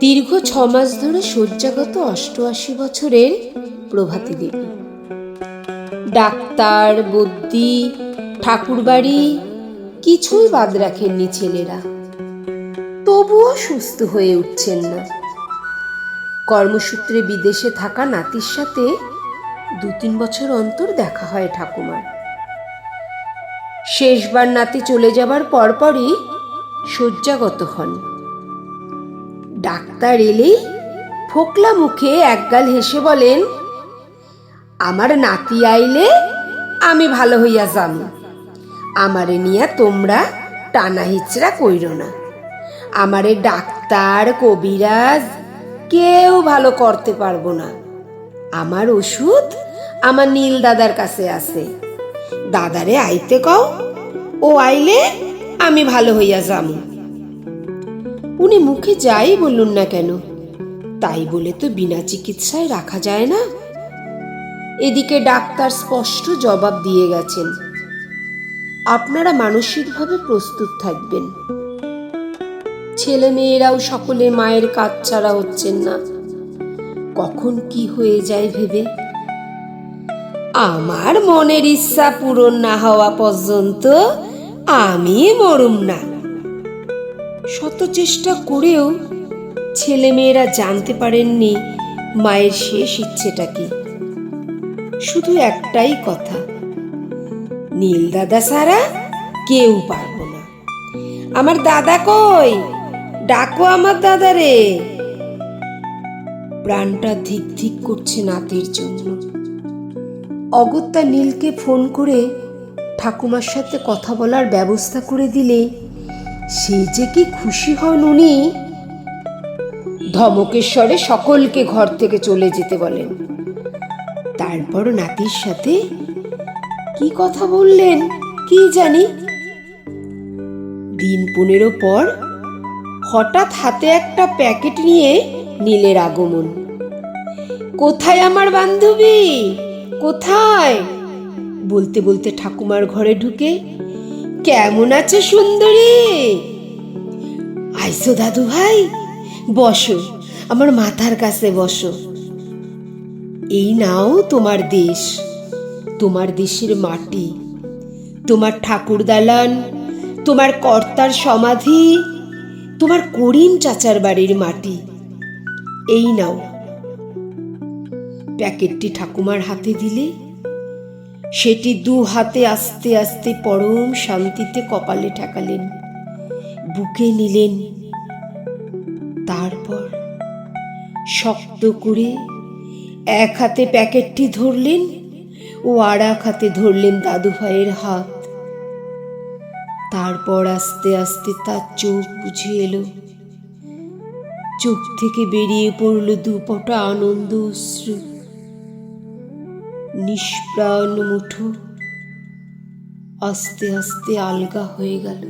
দীর্ঘ ছ মাস ধরে শয্যাগত অষ্টআশি বছরের প্রভাতী দেবী ডাক্তার বদ্যি ঠাকুরবাড়ি কিছুই বাদ রাখেননি ছেলেরা। তবুও সুস্থ হয়ে উঠছেন না। কর্মসূত্রে বিদেশে থাকা নাতির সাথে দু তিন বছর অন্তর দেখা হয় ঠাকুমার। শেষবার নাতি চলে যাবার পরপরই শয্যাগত হন। ডাক্তার এলেই ফোকলা মুখে একগাল হেসে বলেন, আমার নাতি আইলে আমি ভালো হইয়া যাম। আমারে নিয়া তোমরা টানা হিচড়া কইর না। আমারে ডাক্তার, কবিরাজ কেউ ভালো করতে পারব না। আমার ওষুধ আমার নীল দাদার কাছে আছে। দাদারে আইতে কও, ও আইলে আমি ভালো হইয়া যাম। উনি মুখে যাই বলুন না কেন? তাই বলে তো বিনা চিকিৎসায় রাখা যায় না। এদিকে ডাক্তার স্পষ্ট জবাব দিয়ে গেছেন। আপনারা মানসিকভাবে প্রস্তুত থাকবেন। ছেলে মেয়েরাও সকলে মায়ের কাজ ছাড়া হচ্ছেন না। কখন কি হয়ে যায় ভেবে? আমার মনের ইচ্ছা পূরণ না হওয়া পর্যন্ত আমি মরুম না। শত চেষ্টা করেও ছেলেমেয়েরা জানতে পারেননি মায়ের শেষ ইচ্ছেটা কি। শুধু একটাই কথা, নীল দাদা সারা কেউ পারব না। আমার দাদা কই? ডাকো আমার দাদা রে। প্রাণটা ধিক ধিক করছে নাতের জন্য। অগত্যা নীলকে ফোন করে ঠাকুমার সাথে কথা বলার ব্যবস্থা করে দিলে সে যে কি খুশি হন উনি? ধমকেশ্বরে সকলকে ঘর থেকে চলে যেতে বলেন। তারপর নাতির সাথে কি কথা বললেন, কি জানি? দিন পনেরো পর হঠাৎ হাতে একটা প্যাকেট নিয়ে নীলের আগমন। কোথায় আমার বান্ধবী? কোথায়? বলতে বলতে ঠাকুমার ঘরে ঢুকে কেমন আছে সুন্দরী? আইসো দাদু ভাই, বসো, আমার মাথার কাছে বসো। এই নাও তোমার দেশ, তোমার দেশের মাটি, তোমার ঠাকুর দালান, তোমার কর্তার সমাধি, তোমার করিম চাচার বাড়ির মাটি। এই নাও। প্যাকেটটি ঠাকুমার হাতে দিলে সেটি দু হাতে আস্তে আস্তে পরম শান্তিতে কপালে ঠেকালেন, বুকে নিলেন। তারপর শক্ত করে এক হাতে প্যাকেটটি ধরলেন ও আর এক হাতে ধরলেন দাদু ভাইয়ের হাত। তারপর আস্তে আস্তে তার চোখ বুঝে এলো। চোখ থেকে বেরিয়ে পড়ল দুপটা আনন্দ অশ্রু। নিষ্প্রাণ মুঠো আস্তে আস্তে আলগা হয়ে গেল।